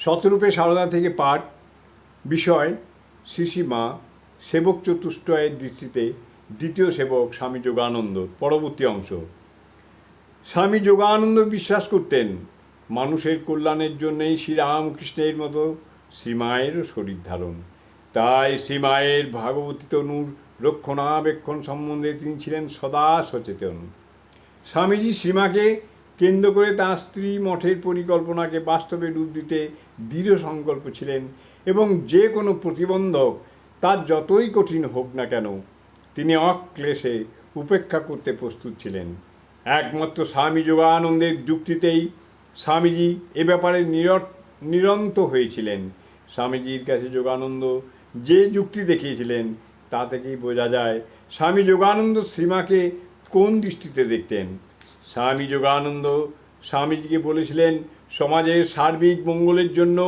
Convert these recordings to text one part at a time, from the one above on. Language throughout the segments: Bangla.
শতরূপে সারদা থেকে পাঠ বিষয় শ্রী মা সেবক চতুষ্টয়ের দৃষ্টিতে দ্বিতীয় সেবক স্বামী যোগানন্দ, পরবর্তী অংশ। স্বামী যোগানন্দ বিশ্বাস করতেন, মানুষের কল্যাণের জন্যই শ্রীরামকৃষ্ণের মতো শ্রীমায়েরও শরীর ধারণ। তাই শ্রীমায়ের ভাগবতী তনুর রক্ষণাবেক্ষণ সম্বন্ধে তিনি ছিলেন সদা সচেতন। স্বামীজি শ্রীমাকে কেন্দ্র করে তাঁর স্ত্রী মঠের পরিকল্পনাকে বাস্তবে রূপ দিতে দৃঢ় সংকল্প ছিলেন এবং যে কোনো প্রতিবন্ধক তার যতই কঠিন হোক না কেন, তিনি অক্লেশে উপেক্ষা করতে প্রস্তুত ছিলেন। একমাত্র স্বামী যোগানন্দের যুক্তিতেই স্বামীজি এ ব্যাপারে নিরন্ত হয়েছিলেন। স্বামীজির কাছে যোগানন্দ যে যুক্তি দেখিয়েছিলেন, তা থেকেই বোঝা যায়, স্বামী যোগানন্দ শ্রীমাকে কোন দৃষ্টিতে দেখতেন? স্বামী যোগানন্দ স্বামীজিকে বলেছিলেন, সমাজের সার্বিক মঙ্গলের জন্য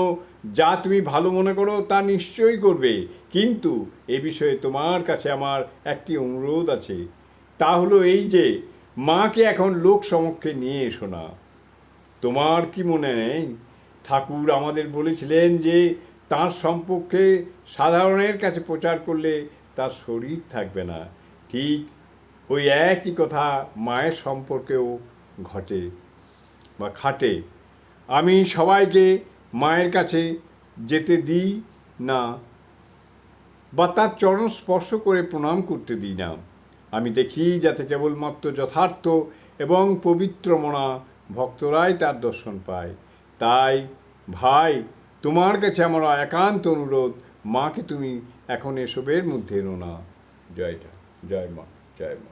যা তুমি ভালো মনে করো তা নিশ্চয়ই করবে, কিন্তু এ বিষয়ে তোমার কাছে আমার একটি অনুরোধ আছে। তা হলো এই যে, মাকে এখন লোক সমক্ষে নিয়ে এসো না। তোমার কি মনে নেই? ঠাকুর আমাদের বলেছিলেন যে, তার সম্পর্কে সাধারণের কাছে প্রচার করলে তার শরীর থাকবে না। ঠিক ওই একই কথা মায়ের সম্পর্কেও ঘটে বা খাটে। আমি সবাইকে মায়ের কাছে যেতে দিই না বা তার চরণ স্পর্শ করে প্রণাম করতে দিই না। আমি দেখি যাতে কেবলমাত্র যথার্থ এবং পবিত্র মনা ভক্তরাই তার দর্শন পায়। তাই, ভাই, তোমার কাছে আমার একান্ত অনুরোধ, মাকে তুমি এখন এসবের মধ্যে এনো না। জয়টা, জয় মা জয় মা।